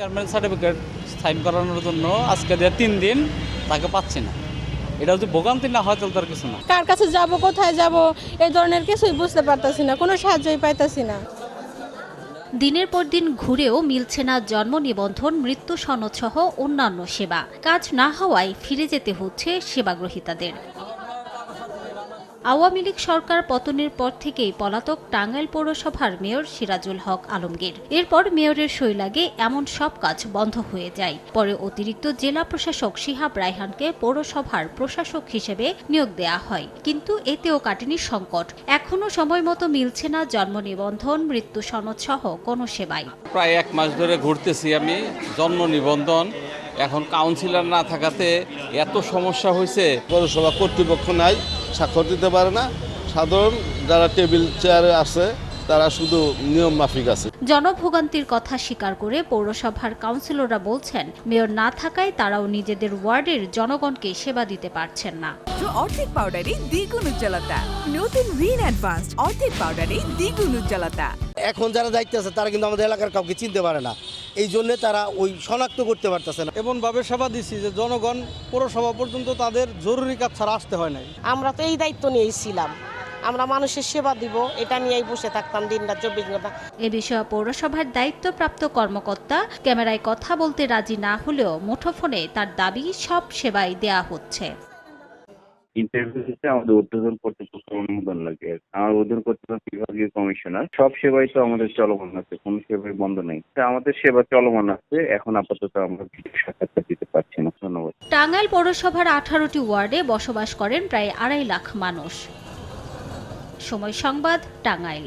Chairman certificate sign করানোর জন্য আজকে দিয়ে তিন দিন তাকে পাচ্ছি না। এটা যদি ভোগান্তি না হয় তাহলে তার কিছু না। কার কাছে যাব কোথায় যাব এই ধরনের কিছুই বুঝতে পারতাছি না কোনো সাহায্যই পাইতাছি না। দিনের পর দিন ঘুরেও মিলছে না জন্ম নিবন্ধন মৃত্যু সনদ সহ অন্যান্য সেবা। কাজ না হওয়ায় ফিরে যেতে হচ্ছে সেবাগ্রহীতাদের। আওয়ামী লীগ সরকার পতনের পর থেকেই পলাতক টাঙ্গাইল পৌরসভার মেয়র সিরাজুল হক আলমগীর। এরপর মেয়রের সই লাগে এমন সব কাজ বন্ধ হয়ে যায়। পরে অতিরিক্ত জেলা প্রশাসক শিহাব রায়হানকে পৌরসভার প্রশাসক হিসেবে নিয়োগ দেয়া হয়। কিন্তু এতেও কাটেনি সংকট। এখনও সময় মতো মিলছে না জন্ম নিবন্ধন মৃত্যু সনদ সহ কোনো সেবাই। প্রায় এক মাস ধরে ঘুরতেছি আমি জন্ম নিবন্ধন। এখন কাউন্সিলর না থাকাতে এত সমস্যা হয়েছে পৌরসভা কর্তৃপক্ষ নাই। স্বাক্ষর দিতে পারে না। সাধারণ যারা টেবিল চেয়ারে আছে তারা শুধু নিয়ম মাফিক আছে। জনভোগান্তির কথা স্বীকার করে পৌরসভার কাউন্সিলররা বলছেন মেয়র না থাকায় তারাও নিজেদের ওয়ার্ডের জনগণকে সেবা দিতে পারছেন না। অর্ধেক পাউডারে দ্বিগুণ উজ্জ্বলতা। নতুন রিন অ্যাডভান্স অর্ধেক পাউডারে দ্বিগুণ উজ্জ্বলতা। এখন যারা দায়িত্ব আছে তারা কিন্তু আমাদের এলাকার কাউকে চিনতে পারে না। এই জন্য তারা ওই শনাক্ত করতে পারতেছে না। এমনভাবে সেবা দিছি যে জনগণ পৌরসভা পর্যন্ত তাদের জরুরি কাজ ছাড়া আসতে হয় নাই। আমরা তো এই দায়িত্ব নিয়েই ছিলাম। আমরা মানুষের সেবা দিব এটা নিয়েই বসে থাকতাম দিন রাত চব্বিশ ঘণ্টা। এ বিষয়ে পৌরসভার দায়িত্বপ্রাপ্ত কর্মকর্তা ক্যামেরায় কথা বলতে রাজি না হলেও মুঠোফোনে তার দাবি সব সেবাই দেয়া হচ্ছে। ইন্টারভিউ দিতে আমাদের উদ্বোধন করতে অনুমোদন লাগে। আমার উদ্বোধন কর্তৃপক্ষ বিভাগীয় কমিশনার। সব সেবাই তো আমাদের চলমান আছে, কোনো সেবাই বন্ধ নেই। আমাদের সেবা চলমান আছে, এখন আপাতত আমরা সাক্ষাৎকার দিতে পারছি না। ধন্যবাদ। টাঙ্গাইল পৌরসভার আঠারোটি ওয়ার্ডে বসবাস করেন প্রায় আড়াই লাখ মানুষ। সময় সংবাদ, টাঙ্গাইল।